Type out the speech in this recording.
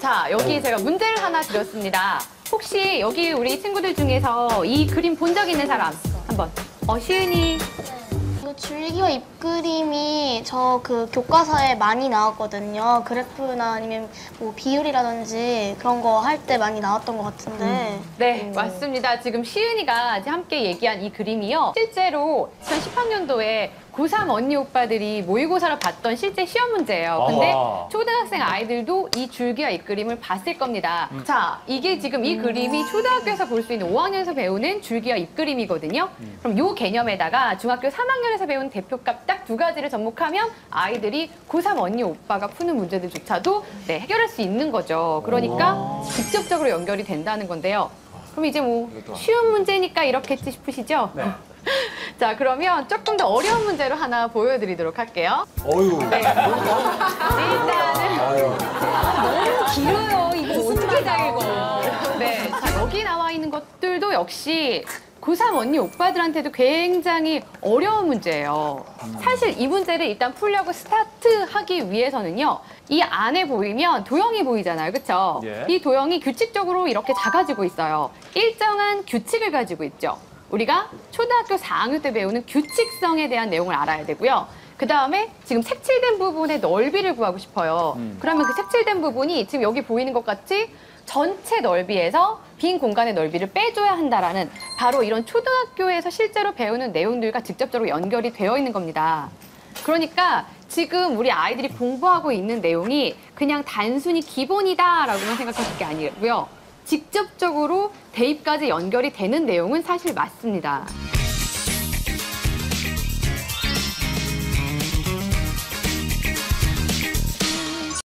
자, 여기 제가 문제를 하나 드렸습니다. 혹시 여기 우리 친구들 중에서 이 그림 본 적 있는 사람? 한번. 어, 시은이. 이거 줄기와 잎그림이 저 그 교과서에 많이 나왔거든요. 그래프나 아니면 뭐 비율이라든지 그런 거 할 때 많이 나왔던 것 같은데. 네, 맞습니다. 지금 시은이가 이제 함께 얘기한 이 그림이요. 실제로 2018년도에 고3 언니 오빠들이 모의고사를 봤던 실제 시험 문제예요. 근데 아하. 초등학생 아이들도 이 줄기와 이 그림을 봤을 겁니다. 자, 이게 지금 이 그림이 초등학교에서 볼 수 있는 5학년에서 배우는 줄기와 잎 그림이거든요. 그럼 요 개념에다가 중학교 3학년에서 배우는 대표값 딱 두 가지를 접목하면 아이들이 고3 언니 오빠가 푸는 문제들조차도 네, 해결할 수 있는 거죠. 그러니까 직접적으로 연결이 된다는 건데요. 그럼 이제 뭐 쉬운 문제니까 이렇겠지 싶으시죠? 네. 자, 그러면 조금 더 어려운 문제로 하나 보여드리도록 할게요. 어유. 네. 일단은 아유. 너무 길어요. 이거 어떻게 다 읽어? 네. 자, 여기 나와 있는 것들도 역시 고3 언니 오빠들한테도 굉장히 어려운 문제예요. 사실 이 문제를 일단 풀려고 스타트하기 위해서는요. 이 안에 보이면 도형이 보이잖아요. 그렇죠? 예. 이 도형이 규칙적으로 이렇게 작아지고 있어요. 일정한 규칙을 가지고 있죠. 우리가 초등학교 4학년 때 배우는 규칙성에 대한 내용을 알아야 되고요. 그 다음에 지금 색칠된 부분의 넓이를 구하고 싶어요. 음. 그러면 그 색칠된 부분이 지금 여기 보이는 것 같이 전체 넓이에서 빈 공간의 넓이를 빼줘야 한다라는 바로 이런 초등학교에서 실제로 배우는 내용들과 직접적으로 연결이 되어 있는 겁니다. 그러니까 지금 우리 아이들이 공부하고 있는 내용이 그냥 단순히 기본이다라고만 생각하실 게 아니고요. 직접적으로 대입까지 연결이 되는 내용은 사실 맞습니다.